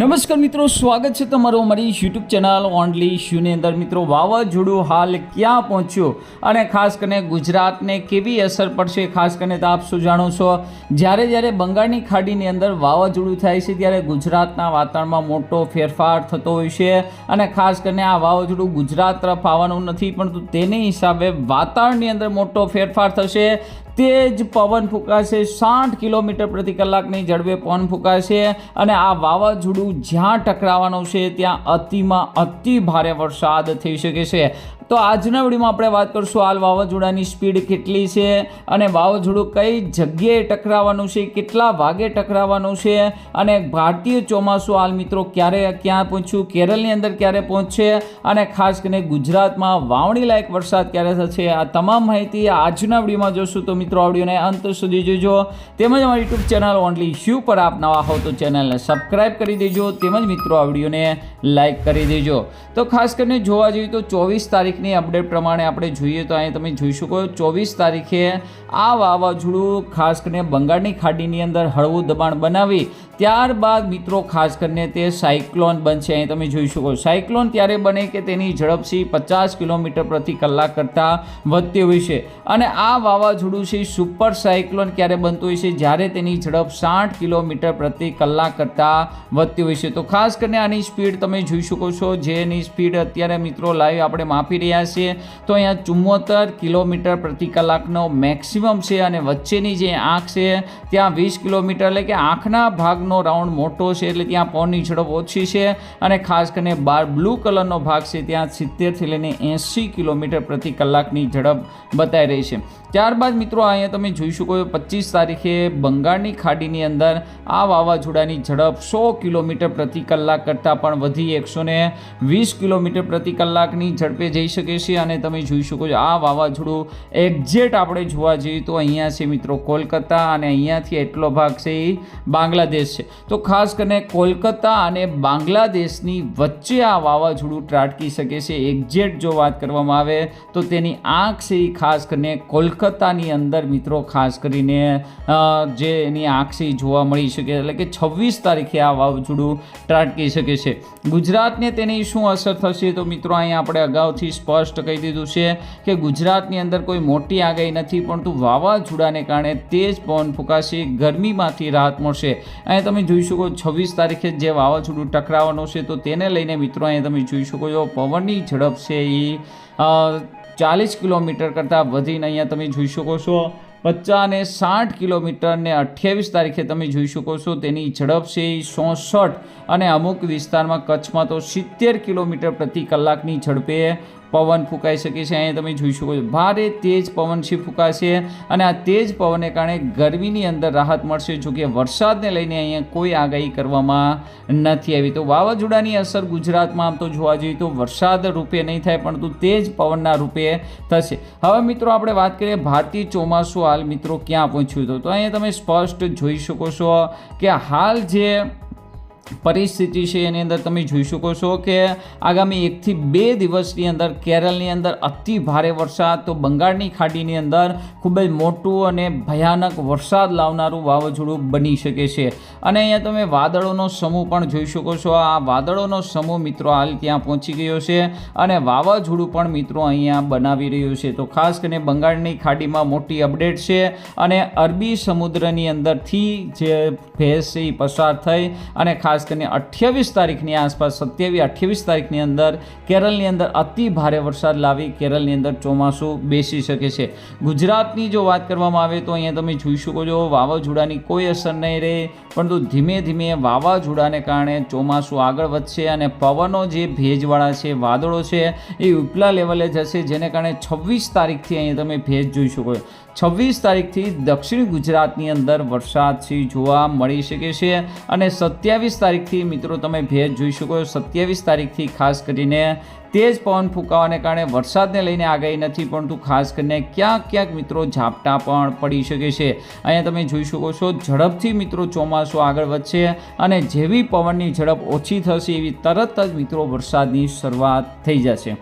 નમસ્કાર મિત્રો, સ્વાગત છે તમારું અમારી યુટ્યુબ ચેનલ ઓનલી શ્યુની અંદર. મિત્રો, વાવાઝોડું હાલ ક્યાં પહોંચ્યું અને ખાસ કરીને ગુજરાતને કેવી અસર પડશે, ખાસ કરીને તો આપ શું જાણો છો? જ્યારે જ્યારે બંગાળની ખાડીની અંદર વાવાઝોડું થાય છે, ત્યારે ગુજરાતના વાતાવરણમાં મોટો ફેરફાર થતો હોય છે અને ખાસ કરીને આ વાવાઝોડું ગુજરાત તરફ આવવાનું નથી, પરંતુ તેની હિસાબે વાતાવરણની અંદર મોટો ફેરફાર થશે. તેજ પવન ફૂંકાશે, સાઠ કિલોમીટર પ્રતિ કલાકની ઝડપે પવન ફૂંકાશે અને આ વાવાઝોડું જ્યાં ટકરાવાનું છે, ત્યાં અતિમાં અતિ ભારે વરસાદ થઈ શકે છે. તો આજના વિડીયોમાં આપણે વાત કરીશું હાલ વાવાઝોડાની સ્પીડ કેટલી છે અને વાવાઝોડું કઈ જગ્યાએ ટકરાવાનું છે, કેટલા વાગે ટકરાવાનું છે અને ભારતીય ચોમાસું હાલ મિત્રો ક્યારે, ક્યાં પહોંચ્યું, કેરળની અંદર ક્યારે પહોંચશે અને ખાસ કરીને ગુજરાતમાં વાવણી લાયક વરસાદ ક્યારે થશે, આ તમામ માહિતી આજના વિડીયોમાં જોશું. તો મિત્રો, આ અંત સુધી જોજો. તેમજ અમારી યુટ્યુબ ચેનલ ઓનલી શ્યુ પર આપ નવા હો તો ચેનલને સબસ્ક્રાઈબ કરી દેજો. તેમજ મિત્રો, આ વિડીયોને લાઇક કરી દેજો. તો ખાસ કરીને જોવા જઈએ તો ચોવીસ તારીખની અપડેટ પ્રમાણે આપણે જોઈએ તો અહીં તમે જોઈ શકો ચોવીસ તારીખે આ વાવાઝોડું ખાસ કરીને બંગાળની ખાડીની અંદર હળવું દબાણ બનાવી ત્યારબાદ મિત્રો, ખાસ કરીને તે સાયક્લોન બનશે. અહીં તમે જોઈ શકો સાયક્લોન ત્યારે બને કે તેની ઝડપથી પચાસ કિલોમીટર પ્રતિ કલાક કરતાં વધતી હોય છે. અને આ વાવાઝોડું છે, સુપર સાયક્લોન ક્યારે બનતું હોય છે? જ્યારે તેની ઝડપ સાઠ કિલોમીટર પ્રતિ કલાક કરતાં વધતી હોય છે. તો ખાસ કરીને આની સ્પીડ તમે જોઈ શકો છો. જેની સ્પીડ અત્યારે મિત્રો લાઈવ આપણે માપી રહ્યા છીએ. તો અહીંયા ચુમ્મોતેર કિલોમીટર પ્રતિ કલાકનો મેક્સિમમ છે અને વચ્ચેની જે આંખ છે, ત્યાં વીસ કિલોમીટર એટલે કે આંખના ભાગનો રાઉન્ડ મોટો છે એટલે ત્યાં પવનની ઝડપ ઓછી છે અને ખાસ કરીને બાર બ્લુ કલરનો ભાગ છે ત્યાં સિત્તેરથી લઈને એંસી કિલોમીટર પ્રતિ કલાકની ઝડપ બતાવી રહી છે. ત્યારબાદ મિત્રો અહીંયા તમે જોઈ શકો છો પચીસ તારીખે બંગાળની ખાડીની અંદર આ વાવાઝોડાની ઝડપ સો કિલોમીટર પ્રતિ કલાક કરતાં પણ વધી એકસો ને વીસ કિલોમીટર પ્રતિ કલાકની ઝડપે જઈ શકે છે અને તમે જોઈ શકો છો આ વાવાઝોડું એક્ઝેક્ટ આપણે જોવા જઈએ તો અહીંયા છે મિત્રો કોલકાતા અને અહીંયાથી એટલો ભાગ છે એ બાંગ્લાદેશ. છે. તો ખાસ કરીને કોલકાતા અને બાંગ્લાદેશની વચ્ચે આ વાવાઝોડું ત્રાટકી શકે છે. એક્ઝેક્ટ જો વાત કરવામાં આવે તો તેની આંખ છે એ ખાસ કરીને કોલકાતાની અંદર મિત્રો, ખાસ કરીને જે એની આંખ છે જોવા મળી શકે. એટલે કે છવ્વીસ તારીખે આ વાવાઝોડું ત્રાટકી શકે છે. ગુજરાતને તેની શું અસર થશે તો મિત્રો અહીંયા આપણે અગાઉથી સ્પષ્ટ કહી દીધું છે કે ગુજરાતની અંદર કોઈ મોટી આગાહી નથી, પરંતુ વાવાઝોડાને કારણે તેજ પવન ફૂંકાશે, ગરમીમાંથી રાહત મળશે. અહીંયા તમે જોઈ શકો છવ્વીસ તારીખે જે વાવાઝોડું ટકરાવાનું છે, તો તેને લઈને મિત્રો અહીંયા તમે જોઈ શકો છો, પવનની ઝડપ છે એ ચાલીસ કિલોમીટર કરતાં વધીને અહીંયા તમે જોઈ શકો છો, પચાસ અને સાઠ કિલોમીટર ને અઠ્યાવીસ તારીખે તમે જોઈ શકો છો, તેની ઝડપ છે એ સોસઠ અને અમુક વિસ્તારમાં કચ્છમાં તો સિત્તેર કિલોમીટર પ્રતિ કલાકની ઝડપે પવન ફૂંકાઈ શકે છે, અહીંયા તમે જોઈ શકો છો. ભારે તેજ પવન છે, ફૂંકાશે. અને આ તેજ પવનને કારણે ગરમીની અંદર રાહત મળશે, જો કે વરસાદને લઈને અહીંયા કોઈ આગાહી કરવામાં નથી આવી. તો વાવાઝોડાની અસર ગુજરાતમાં આમ તો જોવા જઈએ તો વરસાદ રૂપે નહીં થાય, પરંતુ તેજ પવનના રૂપે થશે. હવે મિત્રો આપણે વાત કરીએ ભારતીય ચોમાસું હાલ મિત્રો ક્યાં પહોંચ્યું હતું? તો અહીંયા તમે સ્પષ્ટ જોઈ શકો છો કે હાલ જે પરિસ્થિતિ છે, એની અંદર તમે જોઈ શકો છો કે આગામી એકથી બે દિવસની અંદર કેરળની અંદર અતિ ભારે વરસાદ, તો બંગાળની ખાડીની અંદર ખૂબ જ મોટું અને ભયાનક વરસાદ લાવનારું વાવાઝોડું બની શકે છે. અને અહીંયા તમે વાદળોનો સમૂહ પણ જોઈ શકો છો. આ વાદળોનો સમૂહ મિત્રો હાલ ત્યાં પહોંચી ગયો છે અને વાવાઝોડું પણ મિત્રો અહીંયા બનાવી રહ્યું છે. તો ખાસ કરીને બંગાળની ખાડીમાં મોટી અપડેટ છે અને અરબી સમુદ્રની અંદરથી જે ભેંસ પસાર થઈ અને ખાસ કરીને અઠ્યાવીસ તારીખની આસપાસ, સત્યાવીસ, અઠ્યાવીસ તારીખની અંદર કેરળની અંદર અતિ ભારે વરસાદ લાવી કેરળની અંદર ચોમાસું બેસી શકે છે. ગુજરાતની જો વાત કરવામાં આવે તો અહીંયા તમે જોઈ શકો છો, વાવાઝોડાની કોઈ અસર નહીં રહે, પરંતુ ધીમે ધીમે વાવાઝોડાને કારણે ચોમાસું આગળ વધશે અને પવનો જે ભેજવાળા છે, વાદળો છે, એ ઉપલા લેવલે જશે, જેને કારણે છવ્વીસ તારીખથી અહીંયા તમે ભેજ જોઈ શકો છો. છવ્વીસ તારીખથી દક્ષિણ ગુજરાતની અંદર વરસાદથી જોવા મળી શકે છે અને સત્યાવીસ તારીખથી મિત્રો તમે ભેજ જોઈ શકો છો. સત્યાવીસ તારીખથી ખાસ કરીને તેજ પવન ફૂંકાવાને કારણે વરસાદને લઈને આગાહી નથી, પરંતુ ખાસ કરીને ક્યાંક ક્યાંક મિત્રો ઝાપટા પણ પડી શકે છે. અહીંયા તમે જોઈ શકો છો, ઝડપથી મિત્રો ચોમાસું આગળ વધશે અને જેવી પવનની ઝડપ ઓછી થશે એવી તરત જ મિત્રો વરસાદની શરૂઆત થઈ જશે.